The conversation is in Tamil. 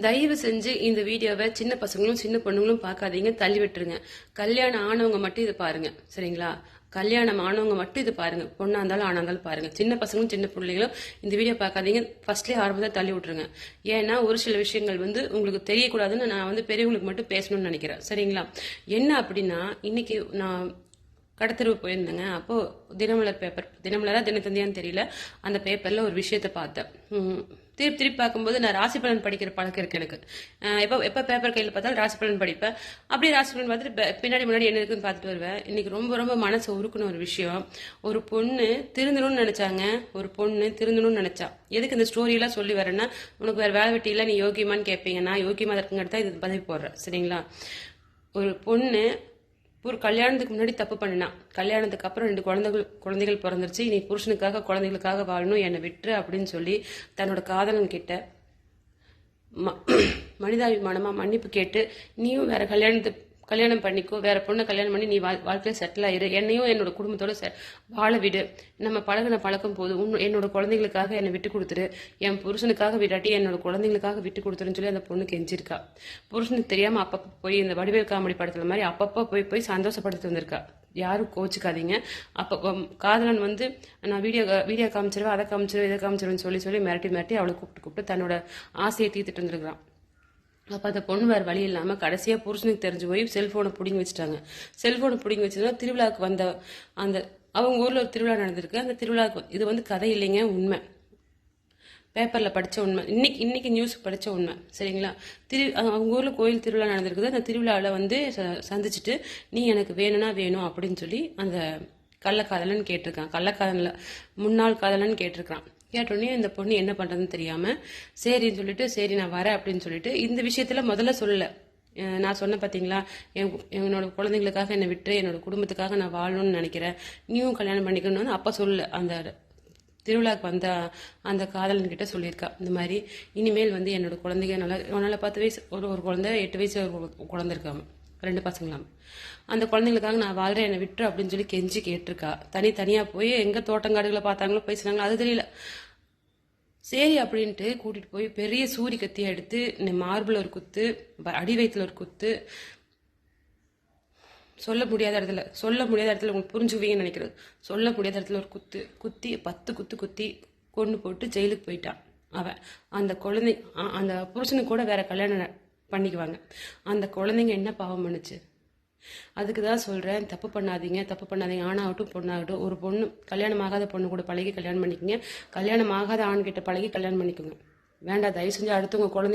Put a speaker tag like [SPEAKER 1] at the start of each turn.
[SPEAKER 1] தயவு செஞ்சு இந்த வீடியோவை சின்ன பசங்களும் சின்ன பொண்ணுங்களும் பார்க்காதீங்க. தள்ளி விட்டுருங்க. கல்யாணம் ஆனவங்க மட்டும் இது பாருங்க. சரிங்களா? கல்யாணம் ஆனவங்க மட்டும் இது பாருங்க. பொண்ணா இருந்தாலும் ஆனா இருந்தாலும் பாருங்க. சின்ன பசங்களும் சின்ன பிள்ளைகளும் இந்த வீடியோ பார்க்காதீங்க. ஃபர்ஸ்ட்லேயே ஆரம்பத்தை தள்ளி விட்டுருங்க. ஏன்னா ஒரு சில விஷயங்கள் வந்து உங்களுக்கு தெரியக்கூடாதுன்னு நான் வந்து பெரியவங்களுக்கு மட்டும் பேசணும்னு நினைக்கிறேன். சரிங்களா? என்ன அப்படின்னா இன்னைக்கு நான் கடத்தெருவு போயிருந்தேங்க. அப்போ தினமலர் பேப்பர் தினமலராக தினத்தந்தியான்னு தெரியல. அந்த பேப்பர்ல ஒரு விஷயத்த பார்த்தேன். திருப்பி திருப்பி பார்க்கும்போது நான் ராசி பலன் படிக்கிற பழக்கம் இருக்கு எனக்கு. எப்போ எப்போ பேப்பர் கையில் பார்த்தாலும் ராசி பலன் படிப்பேன். அப்படியே ராசி பலன் பார்த்துட்டு பின்னாடி முன்னாடி என்ன இருக்குன்னு பார்த்துட்டு வருவேன். இன்றைக்கி ரொம்ப ரொம்ப மனசு உருக்குன ஒரு விஷயம். ஒரு பொண்ணு திருந்தணும்னு நினச்சாங்க. ஒரு பொண்ணு திருந்தணும்னு நினச்சா. எதுக்கு இந்த ஸ்டோரியெல்லாம் சொல்லி வரேன்னா உனக்கு வேறு வேலை வெட்டி இல்லை நீ யோகியமான்னு கேட்பீங்க நான் யோகியமா இருக்குங்கிறத இது பதவி போடுறேன். சரிங்களா? ஒரு பொண்ணு ஒரு கல்யாணத்துக்கு முன்னாடி தப்பு பண்ணினா கல்யாணத்துக்கு அப்புறம் ரெண்டு குழந்தைகள் குழந்தைகள் பிறந்துருச்சு. நீ புருஷனுக்காக குழந்தைகளுக்காக வாழணும். என்னை விட்டுரு அப்படின்னு சொல்லி தன்னோட காதலன் கிட்ட ம- மனிதாபிமானமாக மன்னிப்பு கேட்டு நீயும் வேற கல்யாணத்து கல்யாணம் பண்ணிக்கோ வேற பொண்ணை கல்யாணம் பண்ணி நீ வா வாழ்க்கையில செட்டில் ஆயிரு. என்னையும் என்னோட குடும்பத்தோட செ- வாழ விடு. நம்ம பழகின பழக்கம் போது உன் என்னோட குழந்தைங்களுக்காக என்னை விட்டு கொடுத்துரு. என் புருஷனுக்காக விடாட்டி என்னோட குழந்தைங்களுக்காக விட்டு கொடுத்துருன்னு சொல்லி அந்த பொண்ணு கெஞ்சிருக்கா. புருஷனுக்கு தெரியாம அப்பப்போ போய் இந்த வடிவேல் காமெடி படத்துல மாதிரி அப்பப்போ போய் போய் சந்தோஷப்படுத்தி வந்திருக்கா. யாரும் கோச்சுக்காதீங்க அப்போ காதலன் வந்து நான் வீடியோ வீடியோ காமிச்சிருவேன் அதை காமிச்சிருவேன் இதை காமிச்சிருவேன்னு சொல்லி சொல்லி மிரட்டி மிரட்டி அவளை கூப்பிட்டு கூப்பிட்டு தன்னோட ஆசையை தீர்த்துட்டு வந்திருக்கிறான். அப்போ அந்த பொண்ணு வேறு வழி இல்லாமல் கடைசியாக புருஷனுக்கு தெரிஞ்சு போய் செல்ஃபோனை பிடிங்கி வச்சுட்டாங்க. செல்ஃபோனை பிடிங்கி வச்சதுனா திருவிழாவுக்கு வந்த அந்த அவங்க ஊரில் ஒரு திருவிழா நடந்திருக்கு. அந்த திருவிழாவுக்கு இது வந்து கதை இல்லைங்க உண்மை. பேப்பரில் படித்த உண்மை. இன்னைக்கு இன்றைக்கி நியூஸ் படித்த உண்மை. சரிங்களா? திரு அவங்க ஊரில் கோயில் திருவிழா நடந்திருக்குது. அந்த திருவிழாவில் வந்து ச- சந்திச்சுட்டு நீ எனக்கு வேணும்னா வேணும் அப்படின்னு சொல்லி அந்த கள்ளக்காதலன் கேட்டிருக்கான். கள்ளக்காதல முன்னாள் காதலன் கேட்டிருக்கான் கேட்டோடனே இந்த பொண்ணு என்ன பண்ணுறதுன்னு தெரியாமல் சரின்னு சொல்லிட்டு சரி நான் வரேன் அப்படின்னு சொல்லிட்டு இந்த விஷயத்தில் முதல்ல சொல்லலை. நான் சொன்னேன் பார்த்தீங்களா என் என்னோட குழந்தைங்களுக்காக என்னை விட்டு என்னோட குடும்பத்துக்காக நான் வாழணும்னு நினைக்கிறேன். நீயும் கல்யாணம் பண்ணிக்கணும்னு அப்போ சொல்லல. அந்த திருவிழாவுக்கு வந்த அந்த காதலன்கிட்ட சொல்லியிருக்கா. இந்த மாதிரி இனிமேல் வந்து என்னோட குழந்தைங்க நல்லா உன்னால் பத்து வயசு ஒரு ஒரு குழந்தை எட்டு வயசு ஒரு குழந்தை இருக்காமல் ரெண்டு பசங்களாம். அந்த குழந்தைங்களுக்காக நான் வாழ்றேன் என்னை விட்டுரு அப்படின்னு சொல்லி கெஞ்சி கேட்டிருக்கா. தனி தனியாக போய் எங்கே தோட்டங்காடுகளை பார்த்தாங்களோ பேசுனாங்களோ அது தெரியல. சரி அப்படின்ட்டு கூட்டிகிட்டு போய் பெரிய சூரி கத்தியை எடுத்து மார்பிள் ஒரு குத்து அடி வயிற்றுல ஒரு குத்து சொல்ல முடியாத இடத்துல சொல்ல முடியாத இடத்துல உங்களுக்கு புரிஞ்சுக்குவீங்கன்னு நினைக்கிறது சொல்ல முடியாத இடத்துல ஒரு குத்து குத்தி பத்து குத்து குத்தி கொண்டு போட்டு ஜெயிலுக்கு போயிட்டான் அவன். அந்த குழந்தை அந்த புருஷனுக்கு கூட வேற கல்யாணம் பண்ணிக்குவாங்க. அந்த குழந்தைங்க என்ன பாவம் பண்ணுச்சு? அதுக்கு தான் சொல்கிறேன் தப்பு பண்ணாதீங்க தப்பு பண்ணாதீங்க ஆணாகட்டும் பொண்ணாகட்டும் ஒரு பொண்ணு கல்யாணம் ஆகாத பொண்ணு கூட பழகி கல்யாணம் பண்ணிக்கோங்க. கல்யாணம் ஆகாத ஆண்கிட்ட பழகி கல்யாணம் பண்ணிக்கோங்க. வேண்டாம் தயவு செஞ்சு அடுத்தவங்க குழந்தைங்க